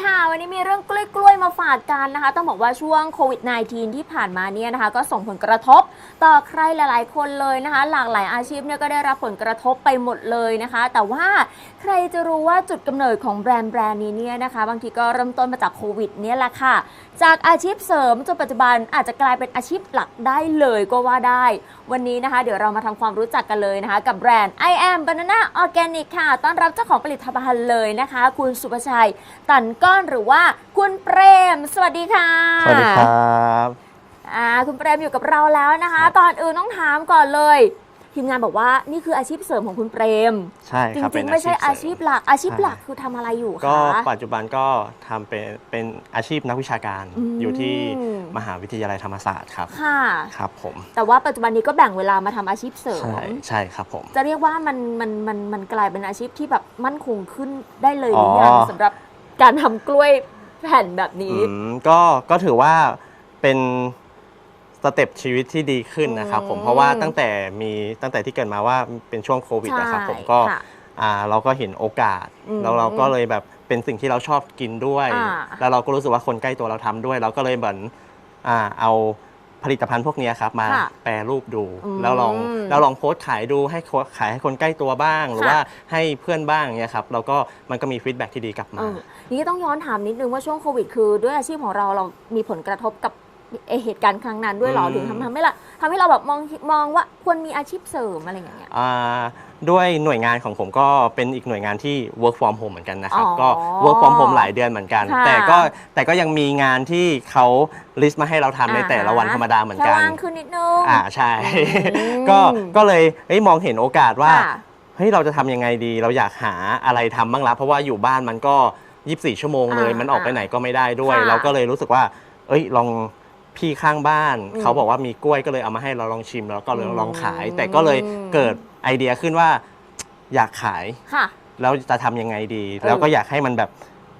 ค่ะ วันนี้มีเรื่องกล้วยๆมาฝากกันนะคะ ต้องบอกว่าช่วงโควิด -19 ที่ผ่านมาเนี่ยนะคะ ก็ส่งผลกระทบต่อใครหลายๆ คนเลยนะคะ หลากหลายอาชีพเนี่ยก็ได้รับผลกระทบไปหมดเลยนะคะ แต่ว่า ใครจะรู้ว่าจุดกำเนิดของแบรนด์แบรนด์นี้เนี่ยนะคะ บางทีก็เริ่มต้นมาจากโควิดเนี่ยแหละค่ะ จากอาชีพเสริมจนปัจจุบันอาจจะกลายเป็นอาชีพหลักได้เลยก็ว่าได้ วันนี้นะคะ เดี๋ยวเรามาทำความรู้จักกันเลยนะคะ กับแบรนด์ I am Banana Organic ค่ะ ต้อนรับเจ้าของผลิตภัณฑ์เลยนะคะ คุณสุภชัย ตันก้อนหรือว่าคุณเปรม สวัสดีค่ะ สวัสดีครับอ่าคุณเปรมอยู่กับเราแล้วนะคะตอนอื่นต้องถามก่อนเลย ทีมงานบอกว่านี่คืออาชีพเสริมของคุณเปรม ใช่จครับริเป็งนๆไม่ใช่อาชีพหลักอาชีพใช่หลักคือทำอะไรอยู่ก็คะ ปัจจุบันก็ทำเป็นเป็นอาชีพนักวิชาการอืม อยู่ที่มหาวิทยาลัยธรรมศาสตร์ครับค่ะ ครับผมแต่ว่าปัจจุบันนี้ก็แบ่งเวลามาทำอาชีพเสริม ใช่ใช่ครับผม จะเรียกว่ามันมันมันมันกลายเป็นอาชีพที่แบบมั่นคงขึ้นได้เลยหรือยังอ๋อ สำหรับการทำกล้วยแผ่นแบบนี้ อืมก็ก็ถือว่าเป็น สเต็ปชีวิตที่ดีขึ้นนะครับผมอืมเพราะว่าตั้งแต่มีตั้งแต่ที่เกิดมาว่าเป็นช่วงโควิดนะครับผมก็ค่ะอ่าเราก็เห็นโอกาสอืมแล้วเราก็เลยแบบเป็นสิ่งที่เราชอบกินด้วยอ่าแล้วเราก็รู้สึกว่าคนใกล้ตัวเราทำด้วย เราก็เลยเหมือนอ่าเอาผลิตภัณฑ์พวกเนี้ยครับมาค่ะแปรรูปดูอืมแล้วลองแล้วลองโพสต์ขายดูให้คนขายให้คนใกล้ตัวบ้าง หรือค่ะว่าให้เพื่อนบ้างเนี่ยครับเราก็มันก็มีฟีดแบ็กที่ดีกลับเอมาอนี่ก็ต้องย้อนถามนิดนึงว่าช่วงโควิดคือด้วยอาชีพของเราเรามีผลกระทบกับ เอ่อเหตุการณ์ครั้งนั้นด้วยเหรออืมถึงทำทำให้เราทำให้เราแบบมองมองว่าควรมีอาชีพเสริมอะไรอย่างเงี้ยอ่าด้วยหน่วยงานของผมก็เป็นอีกหน่วยงานที่ work from home เหมือนกันนะครับอ๋อก็ work from home หลายเดือนเหมือนกันค่ะแต่ก็แต่ก็ยังมีงานที่เขา list มาให้เราทำในอ่าแต่ละวันธรรมดาเหมือนแค่กันว่างขึ้นนิดนึงอ่าใช่อืมก็ก็เลยเฮ้ยมองเห็นโอกาสว่าค่ะเฮ้ยเราจะทำยังไงดี เราอยากหาอะไรทำบ้างละเพราะว่าอยู่บ้านมันก็ 24 ชั่วโมงเลยอ่ามัมันออกไปไหนก็ไม่ได้ด้วยค่ะเราก็เลยรู้สึกว่า เอ้ยลอง พี่ข้างบ้านอืมเขาบอกว่ามีกล้วยก็เลยเอามาให้เราลองชิมแล้วก็เลยอืมลองขาย แต่ก็เลยเกิดไอเดียขึ้นว่าอยากขาย ค่ะ แล้วจะทำยังไงดีเออแล้วก็อยากให้มันแบบ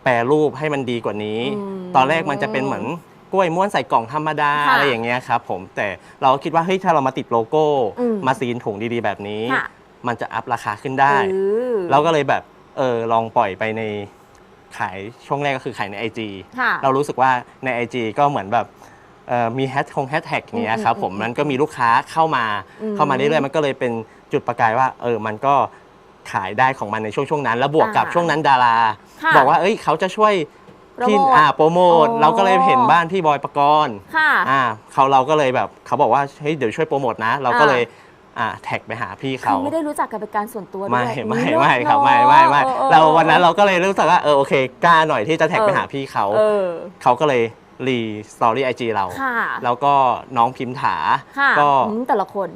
แปรรูปให้มันดีกว่านี้ อืมตอนแรกมันจะเป็นเหมือนกล้วยม้วนใส่กล่องธรรมดาค่ะอะไรอย่างเงี้ยครับผมแต่เราก็คิดว่าเฮ้ยถ้าเรามาติดโลโก้ อืมมาซีนถุงดีๆแบบนี้ ค่ะ มันจะอัพราคาขึ้นได้ เออเราก็เลยแบบเออลองปล่อยไปในขายช่วงแรกก็คือขายใน IG ค่ะ เรารู้สึกว่าใน IG ก็เหมือนแบบ เอ่อมีแฮชทงแฮชแท็กเนี้ยครับอืมผมอืมมันก็มีลูกค้าเข้ามาอืมเข้ามาเรื่อยๆมันก็เลยเป็นจุดประกายว่าเออมันก็ขายได้ของมันในช่วงช่วงๆนั้น แล้วบวกกับอ่าช่วงนั้นดารา ค่ะบอกว่าเอ้ยเขาจะช่วยโปรที่โมทอ่าโปรโมทอ๋อ เราก็เลยเห็นบ้านพี่บอยปกรณ์ค่ะ อ่าเขาเราก็เลยแบบเขาบอกว่าเฮ้ยเดี๋ยวช่วยโปรโมทนะ เราก็เลยอ่าแท็กไปหาพี่คืเขาอไม่ได้รู้จักกันเป็นการส่วนตัวด้วยไม่ไม่เลิศไม่ครับเนอะไม่ไม่ไม่ออออเราวันนั้นเราก็เลยรู้สึกว่าเออโอเคกล้าหน่อยที่จะแท็กเออไปหาพี่เขา เออ เขาก็เลย รีสตอรี่ไอจีเรา ค่ะ แล้วก็น้องพิมถา ค่ะก็ อืมแต่ละคน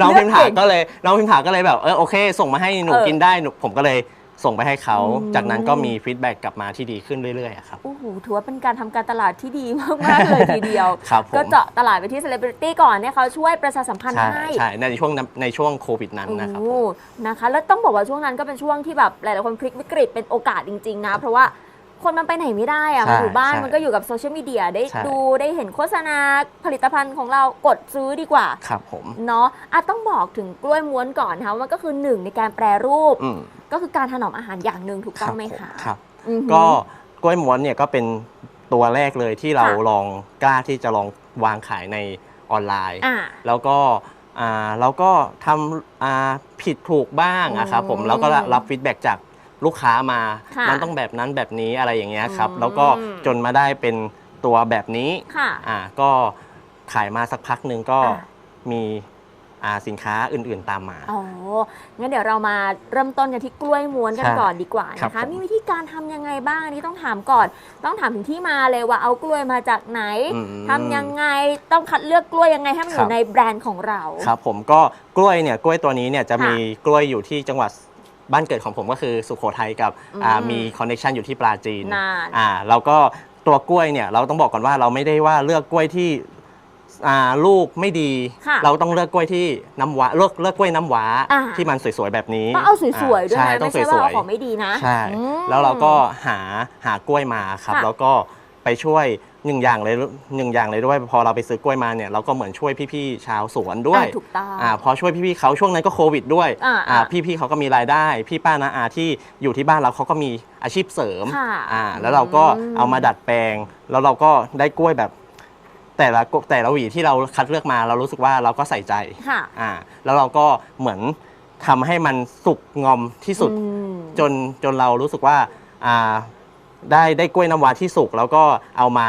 น้องพิมถาเลือกเก่งก็เลย น้องพิมถาก็เลยแบบเออโอเค ส่งมาให้หนูเออกินได้หนูผมก็เลยส่งไปให้เขา อืม จากนั้นก็มีฟีดแบ็กกลับมาที่ดีขึ้นเรื่อยๆอะครับ โอ้โหถือว่าเป็นการทำการตลาดที่ดีมาก ๆ เลยทีเดียว ครับผม ก็เจาะตลาดไปที่เซเลบริตี้ก่อนเนี่ยเขาช่วยประชาสัมพันธ์ใช่ให้ใช่ในช่วงนั้นในช่วงโควิดนั้นนะครับโอ้นะคะ แล้วต้องบอกว่าช่วงนั้นก็เป็นช่วงที่แบบหลาย ๆ คนพลิกวิกฤตเป็นโอกาสจริง ๆ นะ เพราะว่า คนมันไปไหนไม่ได้อะใช่มันอยู่บ้านใช่มันก็อยู่กับโซเชียลมีเดียได้ใช่ ดูได้เห็นโฆษณาผลิตภัณฑ์ของเรากดซื้อดีกว่า ครับผม เนาะอะต้องบอกถึงกล้วยม้วนก่อนนะคะว่ามันก็คือหนึ่งในการแปรรูป อืมก็คือการถนอมอาหารอย่างหนึ่งถูกต้องไหมผคะ ครับอือหือก็กล้วยม้วนเนี่ยก็เป็นตัวแรกเลยที่เราค่ะ ลองกล้าที่จะลองวางขายในออนไลน์ อ่า แล้วก็อ่าเราก็ทำอ่าผิดถูกบ้างอะครับผมอืมแล้วก็รับฟีดแบ็กจาก ลูกค้ามา ค่ะมันต้องแบบนั้นแบบนี้อะไรอย่างเงี้ยครับ อืม แล้วก็จนมาได้เป็นตัวแบบนี้ค่ะ อ่าก็ขายมาสักพักหนึ่งก็อ่า มีอ่าสินค้าอื่นๆตามมา อ๋อ งั้นเดี๋ยวเรามาเริ่มต้นกันที่กล้วยม้วนกันใช่ก่อนดีกว่าครับนะคะผมมีวิธีการทำยังไงบ้างอันนี้ต้องถามก่อน ต้องถามถึงที่มาเลยว่าเอากล้วยมาจากไหนอืม ทำยังไงต้องคัดเลือกกล้วยยังไงให้มันอครัยู่บ ในแบรนด์ของเรา ครับผมก็กล้วยเนี่ยกล้วยตัวนี้เนี่ยจะค่ะมีกล้วยอยู่ที่จังหวัด บ้านเกิดของผมก็คือสุโขทัยกับอืมอ่ามีคอนเน t ชันอยู่ที่ปราจีนนาน อ่าแล้วก็ตัวกล้วยเนี่ยเราต้องบอกก่อนว่าเราไม่ได้ว่าเลือกกล้วยที่อ่าลูกไม่ดี ค่ะเราต้องเลือกกล้วยที่น้ำว้าเลือกเลือกกล้วยน้ำว้าอ่า ที่มันสวยๆแบบนี้ต้องเอาสวยๆด้วยใช่นะต้อไม่งสใช่ว่าวยเอาของไม่ดีนะๆใช่ อืมแล้วเราก็หาหากล้วยมาครับ ค่ะแล้วก็ไปช่วย หนึ่งอย่างเลยหนึ่งอย่างเลยด้วยพอเราไปซื้อกล้วยมาเนี่ยเราก็เหมือนช่วยพี่ๆชาวสวนด้วยอ่าถูกต้องอ่าพอช่วยพี่ๆเขาช่วงนั้นก็โควิดด้วยอ่าอ่าอ่าพี่ๆเขาก็มีรายได้ พี่ป้านาอาที่อยู่ที่บ้านเราเขาก็มีอาชีพเสริมค่ะอ่าแล้วเราก็อืม เอามาดัดแปลง แล้วเราก็ได้กล้วยแบบ แต่ละกแต่ละหวีที่เราคัดเลือกมาเรารู้สึกว่าเราก็ใส่ใจ ค่ะ อ่าแล้วเราก็เหมือนทำให้มันสุกงอมที่สุด อืม จนจนเรารู้สึกว่าอ่า ได้ได้กล้วยน้ำว้าที่สุกแล้วก็เอามา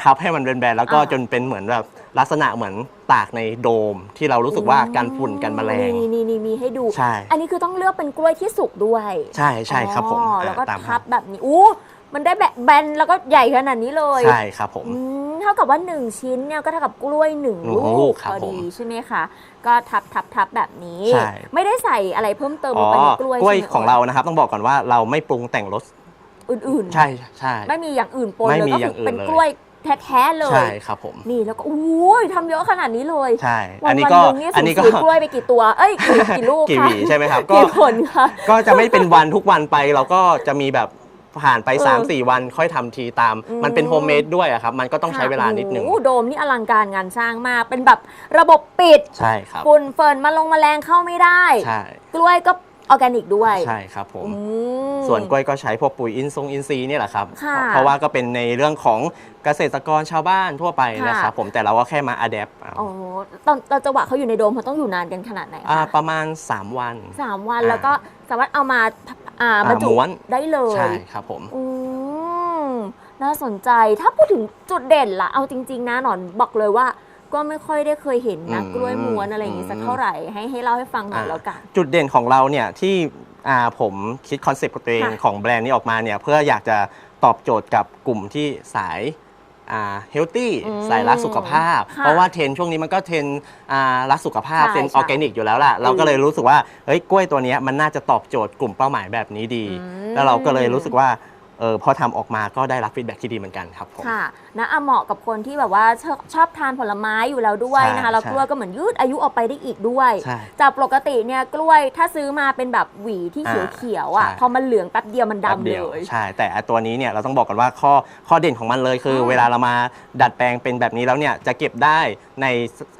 ทับให้มันเป็นแบนๆแล้วก็อ่า จนเป็นเหมือนแบบลักษณะเหมือนตากในโดม ที่เรารู้สึกว่ากันฝุ่นกันแมลง นี่นี่นี่มีให้ดู ใช่ อันนี้คือต้องเลือกเป็นกล้วยที่สุกด้วยใช่ใช่ครับผมอ๋อแล้วก็อ่าตามทับแบบนี้อู้มันได้แบบแบนแล้วก็ใหญ่ขนาดนี้เลยใช่ครับผม อืมเท่ากับว่า1ชิ้นเนี่ยก็เท่ากับกล้วย1หนึ่งลูลูกกครับพอดีผมใช่ไหมคะก็ทับทับทับแบบนี้ ใช่ ไม่ได้ใส่อะไรเพิ่มเติมลอ๋งอไปในกล้วยกล้วยใช่ไหมของเรานะครับ ต้องบอกก่อนว่าเราไม่ปรุงแต่งรส อื่นๆ ใช่ใช่ไม่มีอย่างอื่นปนไม่เลยมีก็อคืย่างอื่นเป็นเลยกล้วยแท้ๆเลยใช่ครับผม นี่แล้วก็อู้ยทำเยอะขนาดนี้เลยใช่ วัอันนี้วัก็หงนี่อันนี้ก็สูญกล้วยไปกี่ตัว เอ้ยกี่กี่ลูกกี่คะหวีใช่ไหมครับ ก็ กี่คนคะ ก็จะไม่เป็นวันทุกวันไปเราก็จะมีแบบผ่านไป เออ3-4 วันค่อยทำทีตาม อืม มันเป็นโฮมเมดด้วยอะครับ มันก็ต้องใช้เวลานิดนึง โอ้โหโดมนี่อลังการงานสร้างมากเป็นแบบระบบปิดใช่ครับ ฝุ่นเฟิร์นมาลงแมลงเข้าไม่ได้ ใช่ กล้วยก็ ออร์แกนิกด้วยใช่ครับผม อืม ส่วนกล้วยก็ใช้พวกปุ๋ยอินทรงอินทรีย์เนี่ยแหละครับ ค่ะ เพราะว่าก็เป็นในเรื่องของเกษตรกรชาวบ้านทั่วไปค่ะนะครับผมแต่เราก็แค่มาอัดแอปโอ้ตอนตอนจังหวะเขาอยู่ในโดมเขาต้องอยู่นานกันขนาดไหนคะประมาณ 3 วัน สามวันอ่าแล้วก็สามารถเอามาอ่าอ่าบรรจุม้วน ได้เลยใช่ครับผม อืมน่าสนใจถ้าพูดถึงจุดเด่นล่ะเอาจริง ๆ นะหนอนบอกเลยว่า ก็ไม่ค่อยได้เคยเห็นนะอืมกล้วยม้วนอะไรอย่างงี้สักอืมเท่าไหร่ให้ให้เล่าให้ฟังหน่อยอ่า แล้วกัน จุดเด่นของเราเนี่ยที่อ่าผมคิดคอนเซปต์ของตัวเองค่ะ ของแบรนด์นี้ออกมาเนี่ยเพื่ออยากจะตอบโจทย์กับกลุ่มที่สายเฮลตี้อืมสายรักสุขภาพ ค่ะเพราะว่าเทรนด์ช่วงนี้มันก็เทรนด์อ่ารักสุขภาพใช่เทรนด์ใช่ออร์แกนิกอยู่แล้วล่ะ เราก็เลยรู้สึกว่าเฮ้ยกล้วยตัวเนี้ยมันน่าจะตอบโจทย์กลุ่มเป้าหมายแบบนี้ดี อืม แล้วเราก็เลยรู้สึกว่า เออพอทำออกมาก็ได้รับฟีดแบ็กที่ดีเหมือนกันครับผมค่ะนะอะเหมาะกับคนที่แบบว่าชอบชอบทานผลไม้อยู่แล้วด้วยนะคะใช่แล้วใช่กล้วยก็เหมือนยืดอายุออกไปได้อีกด้วยใช่จากปกติเนี่ยกล้วยถ้าซื้อมาเป็นแบบหวีที่อ่าเขียวๆอะใช่พอมันเหลืองแป๊บเดียวมันแป๊บดำเดีเลวยใช่ แต่อันตัวนี้เนี่ยเราต้องบอกกันว่าข้อข้อเด่นของมันเลยคืออมเวลาเรามาดัดแปลงเป็นแบบนี้แล้วเนี่ยจะเก็บได้ใน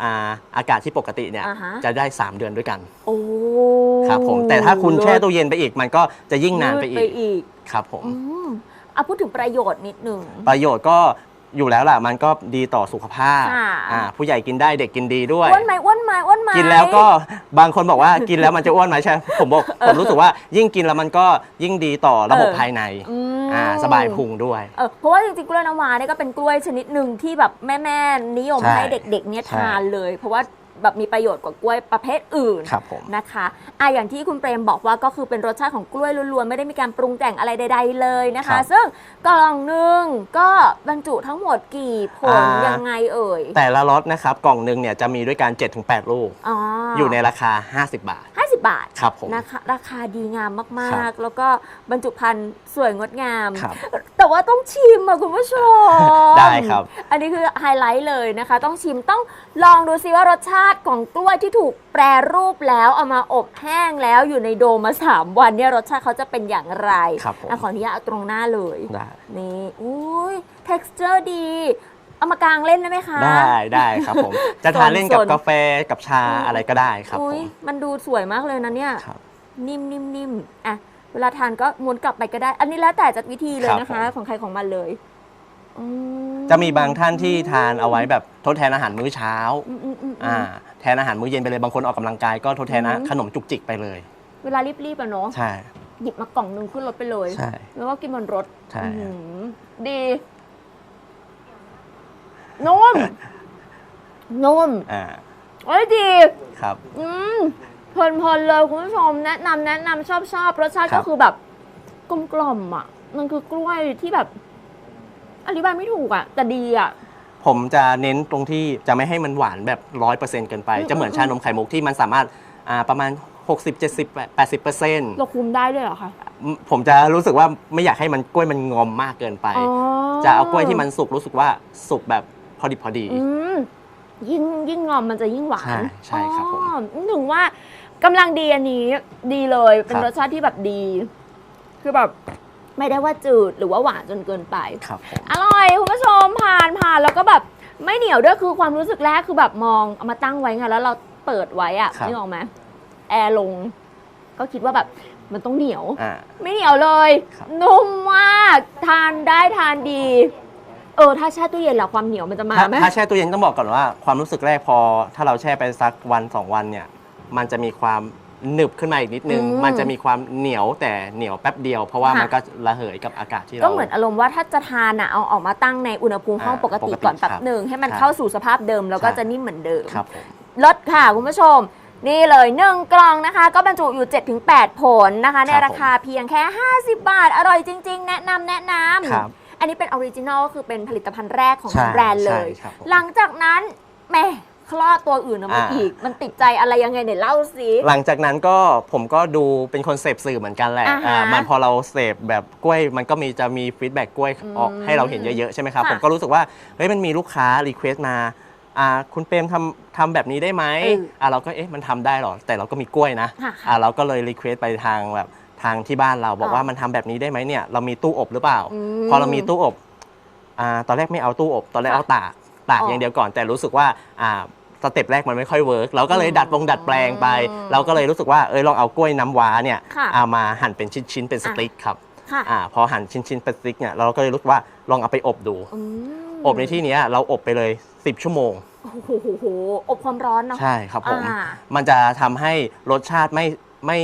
อ่าอากาศที่ปกติเนี่ยอ่าฮะจะได้ 3 เดือนด้วยกัน โอ้ ครับผมแต่ถ้าคุณแช่เลิศตู้เย็นไปอีกมันก็จะยิ่งนานไปยืดอีไปกอีกครับผมอืมเอาพูดถึงประโยชน์นิดหนึ่ง ประโยชน์ก็อยู่แล้วล่ะมันก็ดีต่อสุขภาพค่ะ อ่าผู้ใหญ่กินได้เด็กกินดีด้วย อ้วนไหมอ้วนไหมอ้วนไหม กินแล้วก็บางคนบอกว่า กินแล้วมันจะอ้วนไหมใช่ผมบอกผมรู้สึกว่ายิ่งกินแล้วมันก็ยิ่งดีต่อระบบเออ ภายในอืม อ่าสบายพุงด้วย เออเพราะว่าจริงๆกล้วยน้ำว้าเนี่ยก็เป็นกล้วยชนิดหนึ่งที่แบบแม่ๆนิยมใช่ให้เด็กๆเนี่ยใช่ ทานเลย เพราะว่า แบบมีประโยชน์กว่ากล้วยประเภทอื่นครับผมนะคะอะอย่างที่คุณเปรมบอกว่าก็คือเป็นรสชาติของกล้วยล้วนๆ ไม่ได้มีการปรุงแต่งอะไรใด ๆ เลยนะครัคะ บ ซึ่งกล่องหนึ่งก็บรรจุทั้งหมดกี่ผลอ่ายัยังไงเอ่ยแต่ละรสนะครับกล่องหนึ่งเนี่ยจะมีด้วยกัน7-8 ลูก อ๋อออยู่ในราคา 50 บาท 50 บาทครับผม นะคะราคาดีงามครัมากบๆ แล้วก็บรรจุภัณฑ์สวยงดงาม ครับแต่ว่าต้องชิมอะคุณผู้ชม ได้ครับ อันนี้คือไฮไลท์เลยนะคะ ต้องชิมต้องลองดูซิว่ารสชาติของกล้วยที่ถูกแปรรูปแล้วเอามาอบแห้งแล้วอยู่ในโดมมา 3 วันเนี่ยรสชาติเขาจะเป็นอย่างไรครับผม อะขออนุญาตเอาตรงหน้าเลย ได้ นี่ อุ้ย texture ดี เอามากางเล่นได้ไหมคะ ได้ได้ครับผม จะทานเล่นกับสนๆกาแฟกับชาอืมอะไรก็ได้ครับอุ้ผยมมันดูสวยมากเลยนะเนี่ยครับนิ่มนิ่มนิ่มอะเวลาทานก็ม้วนกลับไปก็ได้ อันนี้แล้วแต่จัดวิธีเลยนะครัคะบผมของใครของมันเลยอืจะมีบางท่านที่ทานเอาไว้แบบทดแทนอาหารมื้อเช้าอืมอืมอืมอือ่ามแทนอาหารมื้อเย็นไปเลยบางคนออกกำลังกายก็ทดแทนนะอืมขนมจุกจิกไปเลย เวลารีบๆอะเนาะใช่หยิบมากล่องหนึงขึ้นรถไปเลยใช่แล้วก็กินบนรถใช่อื้อหือดี นุ่ม นุ่มอ่าเอ้ยดี ครับ อืมเพลินๆเลยคุณผู้ชมแนะนำแนะนำชอบชอบรสชาติครัก็บ คือแบบกลมกล่อมๆอะ มันคือกล้วยที่แบบ อธิบายไม่ถูกอะ แต่ดีอะ ผมจะเน้นตรงที่จะไม่ให้มันหวานแบบร้อยเปอร์เซ็นต์เกินไป อืม จะเหมือนอืมชานมไข่มุกที่มันสามารถอ่าประมาณ 60 70 80เปอร์เซ็นต์เราคุมได้ด้วยเหรอคะผมจะรู้สึกว่าไม่อยากให้มันกล้วยมันงอมมากเกินไป อ๋อจะเอากล้วยที่มันสุกรู้สึกว่าสุกแบบ พอดีพอดี อืมยิ่งยิ่งงอมมันจะยิ่งหวานใช่ใช่ครับผมอ๋อถึงว่ากำลังดีอันนี้ดีเลยเป็นครับ รสชาติที่แบบดี คือแบบไม่ได้ว่าจืดหรือว่าหวานจนเกินไป ครับผม อร่อยคุณผู้ชมผ่านผ่านแล้วก็แบบไม่เหนียวด้วยคือความรู้สึกแรกคือแบบมองเอามาตั้งไว้ไงแล้วเราเปิดไว้อะครับ นึกออกไหมแอร์ลง ก็คิดว่าแบบมันต้องเหนียว อ่า ไม่เหนียวเลย ครับ นุ่มมาก ทานได้ทานดี เออถ้าแช่ตู้เย็นแล้วความเหนียวมันจะมาถ้าไหม ถ้าแช่ตู้เย็นต้องบอกก่อนว่าความรู้สึกแรกพอ ถ้าเราแช่ไปสักวันสองวันเนี่ย มันจะมีความหนึบขึ้นมาอีกนิดนึง อืมมันจะมีความเหนียวแต่เหนียวแป๊บเดียว เพราะว่าค่ะ มันก็ระเหยกับอากาศที่เรา ก็เหมือนอารมณ์ว่าถ้าจะทานอะเอาออกมาตั้งในอุณหภูมิห้องอ่าปกติปกติก่อนแป๊บครับหนึ่งให้มันใช่เข้าสู่สภาพเดิมแล้วก็ใช่ จะนิ่มเหมือนเดิม ครับผม ลดค่ะ คุณผู้ชม นี่เลย 1 กล่องนะคะ ก็บรรจุอยู่ 7-8 ผลนะคะ ในราคาเพียงแค่ 50 บาท อร่อยจริง ๆ แนะนำแนะนครับำ อันนี้เป็นออริจินอลคือเป็นผลิตภัณฑ์แรกของใช่แบรนด์เลย ใช่ครับผม หลังจากนั้นแหม่คลอดตัวอื่นออกมาอ่า อีก มันติดใจอะไรยังไงเนี่ยเล่าสิ หลังจากนั้นก็ผมก็ดูเป็นคนเสพสื่อเหมือนกันแหละอ่าฮะอ่ามันพอเราเสพแบบกล้วย มันก็มีจะมีฟีดแบ็กกล้วยออกอืมให้เราเห็นเยอะๆใช่ไหมครับ ค่ะผมก็รู้สึกว่าเฮ้ยมันมีลูกค้ารีเควสต์มาอ่าคุณเปรมทำทำแบบนี้ได้ไหมเอออ่อ่าเราก็เอ๊ะมันทำได้เหรอแต่เราก็มีกล้วยนะค่ะอ่าเราก็เลยรีเควสต์ไปทางแบบ ทางที่บ้านเราบอกอ่าว่ามันทำแบบนี้ได้ไหมเนี่ยเรามีตู้อบหรือเปล่าอืพอเรามีตู้อบอ่าตอนแรกไม่เอาตู้อบ ตอนแรกค่ะเอาตากตากอ๋อออย่างเดียวก่อน แต่รู้สึกว่าอ่าสเต็ปแรกมันไม่ค่อยเวิร์กเราก็เลยอืมดัดปรงดัดแปลงไปอืมเราก็เลยรู้สึกว่าเออลองเอากล้วยน้ำว้าเนี่ยค่ะเอามาหั่นเป็นชิ้นๆเป็นสติ๊กครับค่ะอ่าพอหั่นชิ้นๆเป็นสติ๊กเนี่ยเราก็เลยรู้สึกว่าลองเอาไปอบดูอืมอบในที่เนี้ยเราอบไปเลย 10 ชั่วโมงโอ้โหโหโหอบความร้อนเนาะใช่ครับผมอ่ามันจะทำให้รสชาติไม่ไม่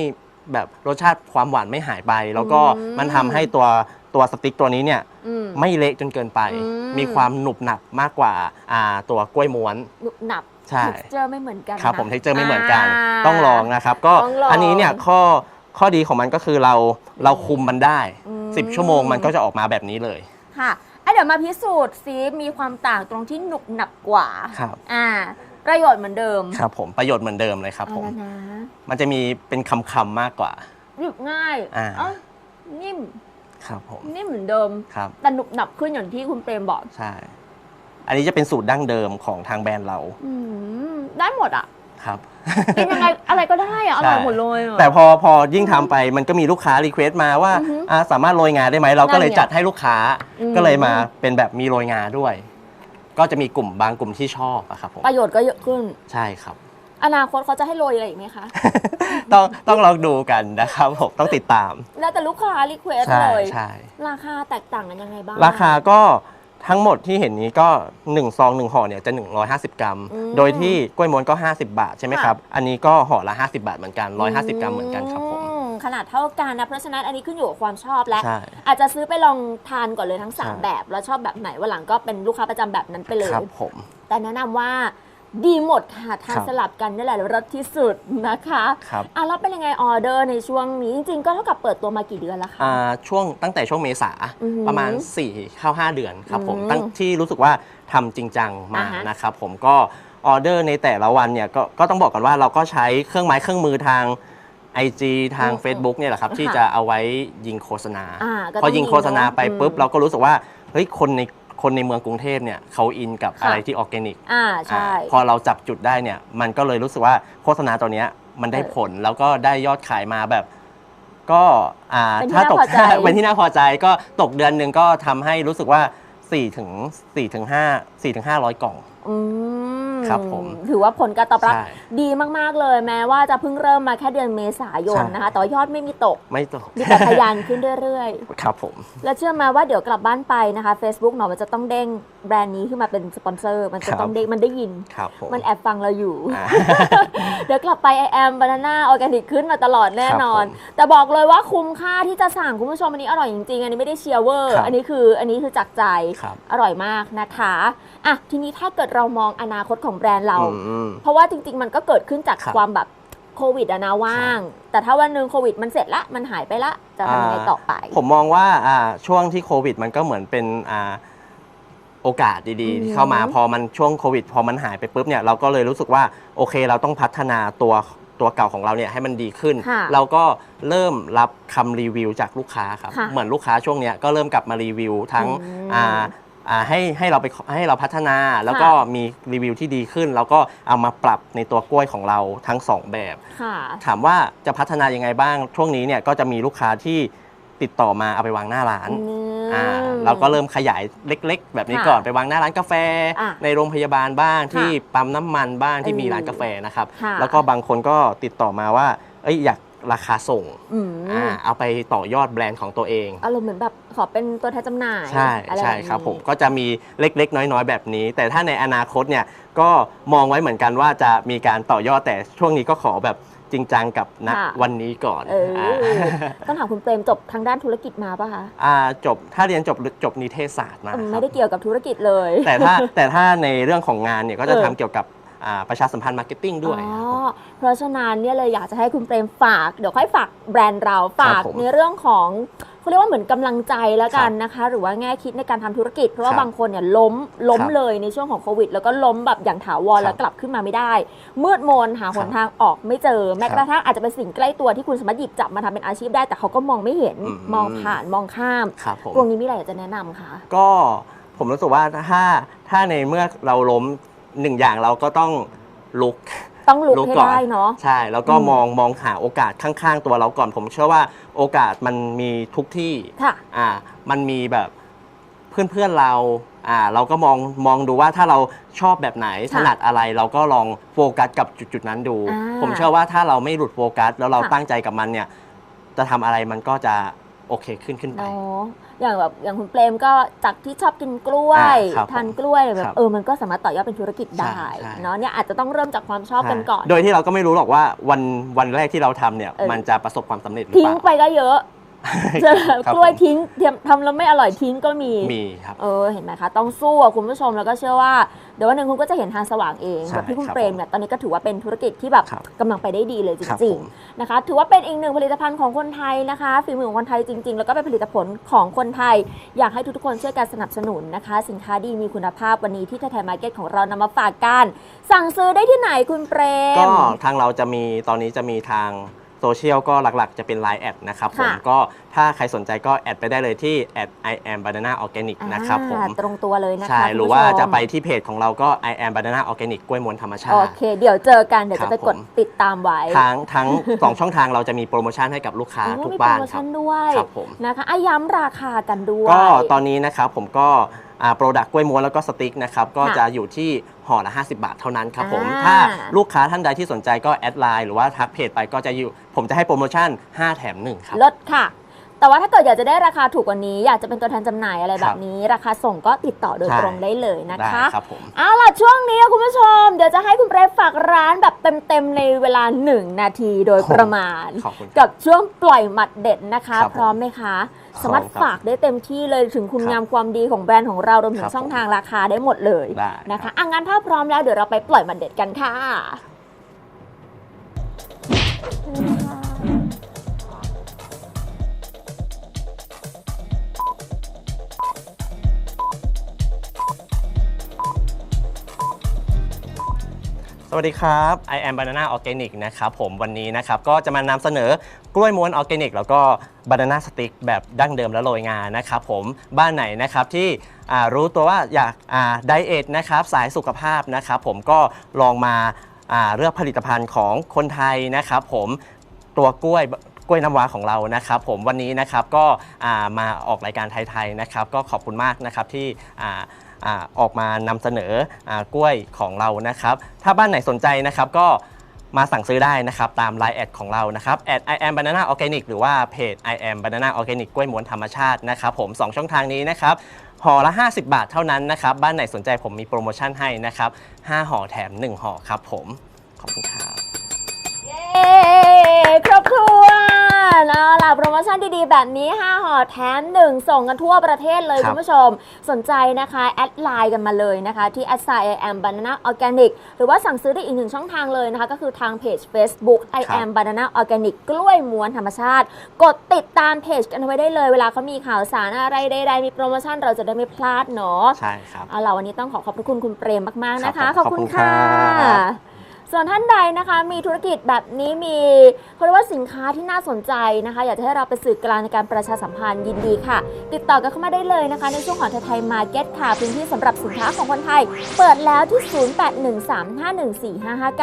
แบบรสชาติความหวานไม่หายไป แล้วก็อืมมันทำให้ตัวตัวสติ๊กตัวนี้เนี่ยอืมไม่เละจนเกินไป อืม มีความหนุบหนับมากกว่าอ่าตัวกล้วยม้วน หนุบหนับ ใช่ เจอไม่เหมือนกันครับนะผมเทคเจอร์ไม่เหมือนกันา ต้องลองนะครับก็ต้องลองอันนี้เนี่ยข้อข้อดีของมันก็คือเราเราคุมมันได้ อืม 10 ชั่วโมงมันก็จะออกมาแบบนี้เลย ค่ะอะ เดี๋ยวมาพิสูจน์ซิมีความต่างตรงที่หนุบหนับกว่าครับ อ่า ประโยชน์เหมือนเดิมครับผมประโยชน์เหมือนเดิมเลยครับผม เอาละนะมันจะมีเป็นคำๆมากกว่า หยิบง่ายอ่า เอ้านิ่มครับผมนิ่มเหมือนเดิม ครับ แต่หนุบหนับขึ้นอย่างที่คุณเปรมบอกใช่ อันนี้จะเป็นสูตรดั้งเดิมของทางแบรนด์เราอืมได้หมดอะ ครับ กินยังไง อะไรก็ได้อะอร่อยหมดเลยอะ แต่พอพอยิ่งทำไปมันก็มีลูกค้ารีเควสต์มาว่าอือฮึอ่าสามารถโรยงาได้ไหมเราก็เลยนั่นไงจัดให้ลูกค้าอืม ก็เลยมาเป็นแบบมีโรยงาด้วย ก็จะมีกลุ่มบางกลุ่มที่ชอบอะครับผมประโยชน์ก็เยอะขึ้น ใช่ครับ อนาคตเขาจะให้โรยอะไรอีกไหมคะ ต้องต้องลองดูกันนะครับผมต้องติดตาม แล้วแต่ลูกค้ารีเควสใช่เลย ใช่ราคาแตกต่างกันยังไงบ้าง ราคาก็ทั้งหมดที่เห็นนี้ก็ 1 ซอง 1ห่อเนี่ยจะ 150 กรัม อืม โดยที่กล้วยม้วนก็ 50 บาทใช่ไหมค่ะครับ อันนี้ก็ห่อละ 50 บาทเหมือนกัน 150 กรัมเหมือนกันครับผม อืม ขนาดเท่ากันนะ เพราะฉะนั้นอันนี้ขึ้นอยู่กับความชอบและ ใช่ อาจจะซื้อไปลองทานก่อนเลยทั้ง ใช่ 3 แบบ แล้วชอบแบบไหนวันหลังก็เป็นลูกค้าประจำแบบนั้นไปเลย ครับผม แต่แนะนำว่าดีหมดค่ะทานครับ สลับกันนี่แหละรสที่สุดนะคะครับ อะแล้วเป็นยังไงออเดอร์ในช่วงนี้ จริงๆก็เท่ากับเปิดตัวมากี่เดือนแล้วคะ อ่าช่วงตั้งแต่ช่วงเมษาอือหือประมาณ4เข้า5 เดือนครับผมอืมตั้งที่รู้สึกว่าทำจริงจังมาอ่าฮะนะครับผมก็ออเดอร์ในแต่ละวันเนี่ยก็ก็ต้องบอกกันว่าเราก็ใช้เครื่องไม้เครื่องมือทาง IG ทางอืม Facebook เนี่ยแหละครับค่ะที่จะเอาไว้ยิงโฆษณา อ่าก็พอต้ยิงโฆษณาไปยิงเนอะปุ๊บอืมเราก็รู้สึกว่า เฮ้ย คนในคนในเมืองกรุงเทพเนี่ยเขาอินกับค่ะ อะไรที่ออร์แกนิกอ่าใช่ อ่าพอเราจับจุดได้เนี่ย มันก็เลยรู้สึกว่าโฆษณาตัวเนี้ยมันได้เออผลแล้วก็ได้ยอดขายมาแบบ ก็อ่าเป็นที่ถ้าตก น่าพอใจ เป็นที่น่าพอใจก็ตกเดือนหนึ่งก็ทำให้รู้สึกว่า4ถึง4ถึง5 4ถึง500 กล่อง อืม ครับผมถือว่าผลการตอบรับใช่ดีมาก ๆ เลย แม้ว่าจะเพิ่งเริ่มมาแค่เดือนเมษายนใช่ นะคะ แต่ว่ายอดไม่มีตก ไม่ตกมีแต่ทะยานขึ้นเรื่อย ครับผม ๆ แล้วเชื่อไหมาว่าเดี๋ยวกลับบ้านไปนะคะ Facebook หนอมันจะต้องเด้งแบรนด์นี้ขึ้นมาเป็นสปอนเซอร์ มันจะต้องเด้งมันได้ยิน ครับผมมันแอบฟังเราอยู่ อ่า เดี๋ยวกลับไป I am banana organic ขึ้นมาตลอดแน่นอน ครับผมแต่บอกเลยว่าคุ้มค่าที่จะสั่งคุณผู้ชมอันนี้อร่อยจริงๆ อันนี้ไม่ได้เชียร์เวอร์ ครับอันนี้คืออันนี้คือจากใจ ครับ อร่อยมากนะคะ อะทีนี้ถ้าเกิดเรามองอนาคตของแบรนด์เรา อืม เพราะว่าจริง ๆ มันก็เกิดขึ้นจากครับ ความแบบโควิดอะนะว่าง แต่ถ้าวันหนึ่งโควิดมันเสร็จละมันหายไปละจะทำยังไงต่อไป ผมมองว่าอ่าช่วงที่โควิดมันก็เหมือนเป็นอ่าโอกาสดีอืม ๆที่เข้ามาพอมันช่วงโควิด พอมันหายไปปุ๊บเนี่ยเราก็เลยรู้สึกว่าโอเคเราต้องพัฒนาตัวตัวเก่าของเราเนี่ยให้มันดีขึ้น ค่ะเราก็เริ่มรับคำรีวิวจากลูกค้าครับ ค่ะเหมือนลูกค้าช่วงเนี้ยก็เริ่มกลับมารีวิวทั้งอืม อ่าอ่า ให้ให้เราไปให้เราพัฒนาแล้วก็มีรีวิวที่ดีขึ้น แล้วก็เอามาปรับในตัวกล้วยของเราทั้งสองแบบค่ะถามว่าจะพัฒนายังไงบ้าง ช่วงนี้เนี่ยก็จะมีลูกค้าที่ติดต่อมาเอาไปวางหน้าร้านอืมอ่าเราก็เริ่มขยายเล็ก ๆ แบบนี้ค่ะก่อนไปวางหน้าร้านกาแฟอะในโรงพยาบาลบ้างค่ะที่ปั๊มน้ำมันบ้างที่เออมีร้านกาแฟนะครับค่ะแล้วก็บางคนก็ติดต่อมาว่าเอ้ยอยาก ราคาส่งอืมอ่าเอาไปต่อยอดแบรนด์ของตัวเอง อารมณ์เหมือนแบบขอเป็นตัวแทนจำหน่ายใช่อะไรใช่แนี้ครับผมก็จะมีเล็กๆ น้อยๆ แบบนี้ แต่ถ้าในอนาคตเนี่ยก็มองไว้เหมือนกันว่าจะมีการต่อยอดแต่ช่วงนี้ก็ขอแบบจริงจังกับณค่ะวันนี้ก่อนเอออ่าต้องถามคุณเปรมจบทางด้านธุรกิจมาป่ะคะอ่าจบถ้าเรียนจบจบนิเทศศาสตร์มาอืมคไม่รับได้เกี่ยวกับธุรกิจเลย แต่ถ้าแต่ถ้าในเรื่องของงานเนี่ยก็จะเออทำเกี่ยวกับอ่า ประชาสัมพันธ์มาร์เก็ตติ้งด้วยอ๋ครับอผมเพราะฉะนั้นเนี่ยเลยอยากจะให้คุณเปรมฝากเดี๋ยวค่อยฝากแบรนด์เราฝากผมในเรื่องของเขาเรียกว่าเหมือนกำลังใจแล้วกันนะคะ หรือว่าแง่คิดในการทำธุรกิจ เพราะว่าครับบางคนเนี่ยล้มล้มครับเลยในช่วงของโควิด แล้วก็ล้มแบบอย่างถาวรครับแล้วกลับขึ้นมาไม่ได้ มืดมนหาหนทางออกไม่เจอแม้กระทั่งอาจจะเป็นสิ่งใกล้ตัวที่คุณสามารถหยิบจับมาทำเป็นอาชีพได้ แต่เขาก็มองไม่เห็นอืมมองผ่านมองข้ามครับผมตรงนี้มีอะไรอยากจะแนะนำคะก็ผมรู้สึกว่าถ้าถ้าในเมื่อเราล้ม หนึ่งอย่างเราก็ต้องลุก ต้องลุกลุกให้ก่อนได้เนาะ ใช่ แล้วก็อืมมองมองหาโอกาสข้างๆตัวเราก่อน ผมเชื่อว่าโอกาสมันมีทุกที่ค่ะ อ่า มันมีแบบเพื่อนๆเรา อ่า เราก็มองมองดูว่าถ้าเราชอบแบบไหนค่ะถนัดอะไร เราก็ลองโฟกัสกับจุดๆนั้นดู อ่าผมเชื่อว่าถ้าเราไม่หลุดโฟกัส แล้วเราค่ะ ตั้งใจกับมันเนี่ย จะทำอะไรมันก็จะโอเคขึ้นขึ้นไปเนาะ อย่างแบบอย่างคุณเปรมก็จากที่ชอบกินกล้วยอ่าครับทานกล้วยแบครับบ เออมันก็สามารถต่อยอดเป็นธุรกิจได้ใช่ใช่ เนาะเนี่ยอาจจะต้องเริ่มจากความชอบกันก่อน โดยที่เราก็ไม่รู้หรอกว่าวันวันแรกที่เราทำเนี่ยเออ มันจะประสบความสำเร็จหรือทิ้เปงล่า ไปก็เยอะจะครับกล้วยผมทิ้งเทียมทำแล้วไม่อร่อยทิ้งก็มี มีครับ เออเห็นไหมคะ ต้องสู้อะคุณผู้ชมแล้วก็เชื่อว่า เดี๋ยววันหนึ่งคุณก็จะเห็นทางสว่างเองใช่แบบที่คุณครับเปรมเนี่ยตอนนี้ก็ถือว่าเป็นธุรกิจที่แบบครับกำลังไปได้ดีเลยจครับริงผม ๆนะคะ ถือว่าเป็นอีกหนึ่งผลิตภัณฑ์ของคนไทยนะคะฝีมือของคนไทยจริง ๆ แล้วก็เป็นผลิตผลของคนไทย อยากให้ทุกๆคนช่วยกันสนับสนุนนะคะ สินค้าดีมีคุณภาพวันนี้ที่ไทยไทยมาร์เก็ตของเรานำมาฝากกัน สั่งซื้อได้ที่ไหนคุณเปรม ก็ทางเราจะมีตอนนี้จะมีทาง โซเชียลก็หลักๆ จะเป็น Line แอดนะครับผมค่ะ ก็ถ้าใครสนใจก็แอดไปได้เลยที่ i am banana organic นะครับผม อ่าตรงตัวเลยนะคะใช่คุณหรือผู้ว่าชมจะไปที่เพจของเราก็ i am banana organic กล้วยม้วนธรรมชาโอติ เค เดี๋ยวเจอกันเดี๋ยวครัจะบไปกดผม ติดตามไว้ทั้งทั้ง สองช่องทางเราจะมีโปรโมชั่นให้กับลูกค้าโอ้ทุกมีบ้านโปรโมครัชั่บนด้วยครับผม นะคะอะย้ำราคากันด้วย ก็ตอนนี้นะครับผมก็ โปรดักต์กล้วยม้วนแล้วก็สติ๊กนะครับก็ค่ะจะอยู่ที่ห่อละ 50 บาทเท่านั้นครับผมอ่าถ้าลูกค้าท่านใดที่สนใจก็แอดไลน์หรือว่าทักเพจไปก็จะอยู่ ผมจะให้โปรโมชั่น 5 แถม 1 ครับลดค่ะ แต่ว่าถ้าเกิดอยากจะได้ราคาถูกกว่านี้ อยากจะเป็นตัวแทนจำหน่ายอะไรคแบรับบนี้ ราคาส่งก็ติดต่อโดยใช่ตรงได้เลยนะได้คะครับผมเอาล่ะช่วงนี้คุณผู้ชม เดี๋ยวจะให้คุณเปรมฝากร้านแบบเต็มๆในเวลา 1 นาทีโดยประมาณขอบคุณครับกับช่วงปล่อยหมัดเด็ดนะคะครับผมพร้อมไหมคะพร้อม สามารถครับฝากได้เต็มที่เลยถึงคุณครับงามความดีของแบรนด์ของเรารวมถึครังบช่องผมทางราคาได้หมดเลยได้นะครัคะบอะงั้นถ้าพร้อมแล้วเดี๋ยวเราไปปล่อยหมัดเด็ดกันค่ะ วัสดีครับ I am banana organic นะครับผมวันนี้นะครับก็จะมานำเสนอกล้วยม้วนออร์แกนิกแล้วก็บานาน่าสติ๊กแบบดั้งเดิมและโรยงานะครับผมบ้านไหนนะครับที่รู้ตัวว่าอยากไดเอทนะครับสายสุขภาพนะครับผมก็ลองมาเลือกผลิตภัณฑ์ของคนไทยนะครับผมตัวกล้วยกล้วยน้ำว้าของเรานะครับ ผมวันนี้นะครับก็ามาออกรายการไทยๆนะครับ ก็ขอบคุณมากนะครับที่ อออกมานำเสนออกล้วยของเรานะครับ ถ้าบ้านไหนสนใจนะครับก็มาสั่งซื้อได้นะครับ ตาม Line แอดของเรานะครับแอด I am banana organic หรือว่าเพจ I am banana organic กล้วยม้วนธรรมชาตินะครับผม 2 ช่องทางนี้นะครับห่อละ 50 บาทเท่านั้นนะครับ บ้านไหนสนใจผมมีโปรโมชั่นให้นะครับ 5ห่อแถม 1ห่อครับผม ขอบคุณครับ เย้ครบถ้วน เอาล่ะโปรโมชั่นดีๆ แบบนี้ 5ห่อแถม 1 ส่งกันทั่วประเทศเลยครับ คุณผู้ชม สนใจนะคะ แอดไลน์กันมาเลยนะคะ ที่ s i am banana organic หรือว่าสั่งซื้อได้อีกหนึ่งช่องทางเลยนะคะ ก็คือทางเพจ Facebook I ครับ am banana organic กล้วยม้วนธรรมชาติ กดติดตามเพจกันเอาไว้ได้เลย เวลาเขามีข่าวสารอะไรใดๆมีโปรโมชั่นเราจะได้ไม่พลาดเนาะใช่ครับ เอาล่ะวันนี้ต้องขอขอบพระคุณคุณเปรมมากๆนะคะครับผมขอบคุณขอบคุณค่ะครับ ส่วนท่านใดนะคะมีธุรกิจแบบนี้มีเขาเรียกว่าสินค้าที่น่าสนใจนะคะ อยากจะให้เราเป็นสื่อกลางในการประชาสัมพันธ์ยินดีค่ะ ติดต่อกันเข้ามาได้เลยนะคะ ในช่วงของไทยมาร์เก็ตค่ะพื้นที่สำหรับสินค้าของคนไทย เปิดแล้วที่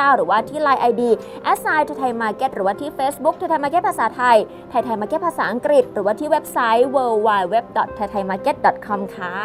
0813514559 หรือว่าที่ Line ID a s s i g n ไทยมาร์เก็ตหรือว่าที่ Facebook ไทยมาร์เก็ตภาษาไทยไทยไทยมาร์เก็ตภาษาอังกฤษ หรือว่าที่เว็บไซต์ www.thaimarket.com ค่ะ